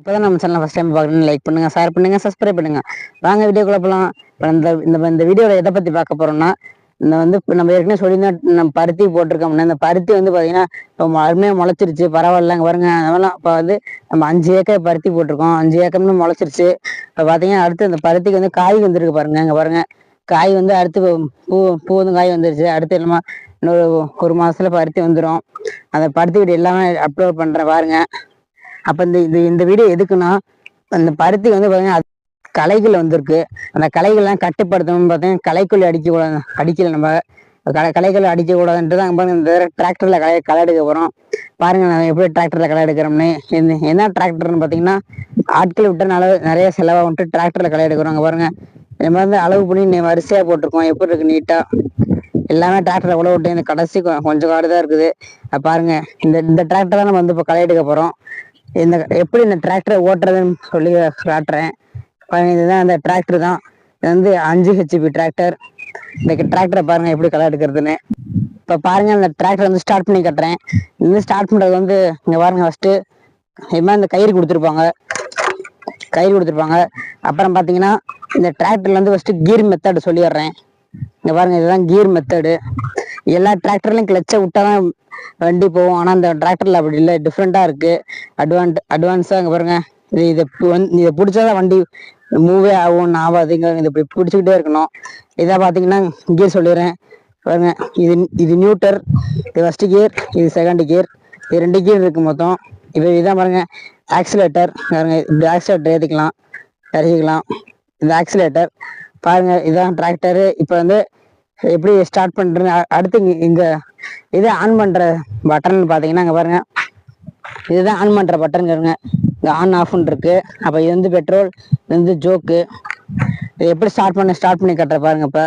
இப்போதான் நம்ம channel first time பார்க்கணும் லைக் பண்ணுங்க ஷேர் பண்ணுங்க சப்ஸ்கிரைப் பண்ணுங்க. வாங்க வீடியோக்குள்ள போகலாம் இப்போ இந்த இந்த இந்த வீடியோவில் எதை பற்றி பார்க்க போறோம்னா இந்த வந்து நம்ம ஏற்கனவே சொல்லியிருந்தா நம்ம பருத்தி போட்டிருக்கோம்னா இந்த பருத்தி வந்து பார்த்தீங்கன்னா இப்போ அருமையாக முளைச்சிருச்சு. பரவாயில்ல அங்கே பாருங்க. அதெல்லாம் இப்போ வந்து நம்ம அஞ்சு ஏக்கர் பருத்தி போட்டிருக்கோம். அஞ்சு ஏக்கர்னு முளைச்சிருச்சு. இப்போ பார்த்தீங்கன்னா அடுத்து இந்த பருத்திக்கு வந்து காய் வந்துருக்கு பாருங்க அங்கே பாருங்க. காய் வந்து அடுத்து பூ பூ வந்து காய் வந்துருச்சு. அடுத்து என்னமா இன்னொரு ஒரு மாதத்தில் பருத்தி வந்துடும் அந்த பருத்தி வீடு எல்லாமே அப்லோட் பண்ணுறேன் பாருங்கள் அப்ப இந்த இது இந்த வீடியோ எதுக்குன்னா அந்த பருத்தி வந்து பாத்தீங்கன்னா கலைகள் வந்திருக்கு. அந்த கலைகள்லாம் கட்டுப்படுத்தணும்னு பார்த்தீங்கன்னா களைக்குள்ளி அடிக்க கூடாது அடிக்கல நம்ம. களை களைகள் அடிக்க கூடாதுன்ட்டு பாருங்க இந்த டிராக்டர்ல களை களை எடுக்க போறோம். பாருங்க நான் எப்படி டிராக்டர்ல களை எடுக்கிறோம்னு என்ன என்ன டிராக்டர்னு பார்த்தீங்கன்னா ஆட்கள் விட்டு நல்ல நிறைய செலவாக வந்துட்டு டிராக்டர்ல களை எடுக்கிறோம் அங்க பாருங்க. நம்ம வந்து அளவு பண்ணி நி- வரிசையா போட்டிருக்கோம். எப்படி இருக்கு நீட்டா எல்லாமே டிராக்டரை உழவு விட்டு இந்த கடைசி கொஞ்சம் காடு தான் இருக்குது பாருங்க இந்த இந்த டிராக்டர் தான் நம்ம வந்து இப்போ களை எடுக்க போறோம். இந்த எப்படி இந்த டிராக்டரை ஓட்டுறதுன்னு சொல்லி காட்டுறேன். இதுதான் அந்த டிராக்டர் தான். இது வந்து அஞ்சு ஹெச்பி டிராக்டர் இந்த டிராக்டரை பாருங்க எப்படி களை எடுக்கிறதுன்னு. இப்போ பாருங்க அந்த டிராக்டர் வந்து ஸ்டார்ட் பண்ணி கட்டுறேன். இது ஸ்டார்ட் பண்ணுறது வந்து இங்கே பாருங்க ஃபஸ்ட்டு இது மாதிரி இந்த கயிறு கொடுத்துருப்பாங்க. கயிறு கொடுத்துருப்பாங்க. அப்புறம் பார்த்தீங்கன்னா இந்த டிராக்டர்ல வந்து கீர் மெத்தடு சொல்லிடுறேன். இங்கே பாருங்க இதுதான் கீர் மெத்தடு எல்லா டிராக்டர்லையும் கிளச்சை விட்டா தான் வண்டி போகும். ஆனால் இந்த டிராக்டர்ல அப்படி இல்லை. டிஃப்ரெண்டா இருக்கு. அட்வான்ட் அட்வான்ஸா அங்கே பாருங்க. இது இதை இதை பிடிச்சாதான் வண்டி மூவே ஆகும் ஆகாதுங்க. இது இப்படி பிடிச்சிக்கிட்டே இருக்கணும். இதை பார்த்தீங்கன்னா கியர் சொல்லிடுறேன். பாருங்க. இது இது நியூட்டர் இது ஃபர்ஸ்ட் கியர் இது செகண்ட் கியர் இது ரெண்டு கியர் இருக்கு மொத்தம். இப்போ இதான் பாருங்க. ஆக்சிலேட்டர் பாருங்க. இப்படி ஆக்சிலேட்டர் ஏற்றிக்கலாம் இறக்கிக்கலாம். இந்த ஆக்சிலேட்டர் பாருங்க. இதான் டிராக்டரு இப்போ வந்து எப்படி ஸ்டார்ட் பண்றது அடுத்து இங்க- இதை இது ஆன் பண்ற பட்டன் பாத்தீங்கன்னா இங்க பாருங்க. இதுதான் ஆன் பண்ற பட்டன் இருங்க இங்க ஆன் ஆஃப்னு இருக்கு. அப்ப இது வந்து பெட்ரோல் இது வந்து ஜோக்கு இது எப்படி ஸ்டார்ட் பண்ண ஸ்டார்ட் பண்ணி கட்டுற பாருங்க இப்ப.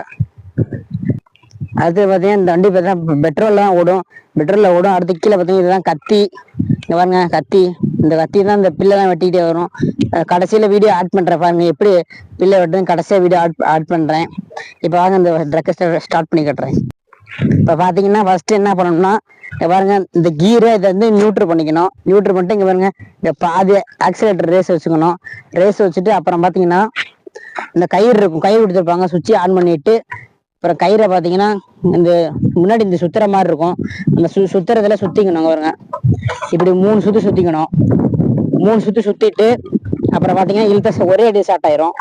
அடுத்து பார்த்தீங்கன்னா இந்த வண்டி பார்த்தீங்கன்னா பெட்ரோலில் தான் ஓடும். பெட்ரோலில் ஓடும். அடுத்து கீழே பார்த்தீங்கன்னா இதுதான் கத்தி. இங்கே பாருங்க கத்தி. இந்த கத்தி தான் இந்த பில்லைலாம் வெட்டிக்கிட்டே வரும். கடைசியில் வீடியோ ஆட் பண்ணுறேன் பாருங்க. எப்படி பில்லை வெட்டுறது கடைசியாக வீடியோ ஆட் ஆட் பண்ணுறேன் இப்போ வாங்க இந்த ட்ரக்கை ஸ்டார்ட் பண்ணி கட்டுறேன். இப்போ பார்த்தீங்கன்னா ஃபஸ்ட்டு என்ன பண்ணணும்னா பாருங்க இந்த கீரை இதை வந்து நியூட்ரு பண்ணிக்கணும். நியூட்ரு பண்ணிட்டு இங்கே பாருங்க இந்த பாதி ஆக்சிலேட்டர் ரேஸ் வச்சுக்கணும். ரேஸ் வச்சுட்டு அப்புறம் பார்த்தீங்கன்னா இந்த கயிறு இருக்கும் கயிறு கொடுத்துருப்பாங்க சுவிட்சை ஆன் பண்ணிட்டு அப்புறம் கயிறை பார்த்தீங்கன்னா இந்த முன்னாடி இந்த சுத்துற மாதிரி இருக்கும். அந்த சு சுத்துறதுல சுற்றிக்கணும் அங்கே பாருங்க. இப்படி மூணு சுத்து சுற்றிக்கணும் மூணு சுத்து சுற்றிட்டு அப்புறம் பார்த்தீங்கன்னா இழுத்த ஒரே அடி ஸ்டார்ட் ஆயிரும்.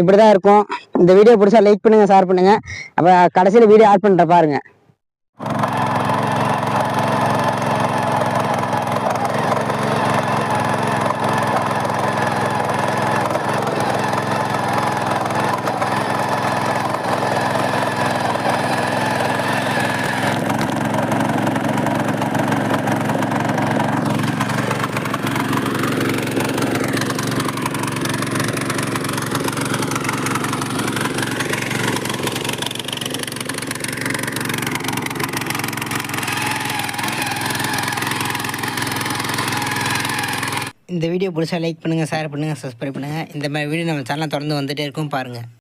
இப்படிதான் இருக்கும். இந்த வீடியோ பிடிச்சா லைக் பண்ணுங்க ஷேர் பண்ணுங்க. அப்ப கடைசியில வீடியோ ஆட் பண்ற பாருங்க. இந்த வீடியோ பிடிச்சா லைக் பண்ணுங்கள் ஷேர் பண்ணுங்கள் சப்ஸ்கிரைப் பண்ணுங்கள் இந்த மாதிரி வீடியோ நம்ம சேனல் தொடர்ந்து வந்துட்டே இருக்கும் பாருங்கள்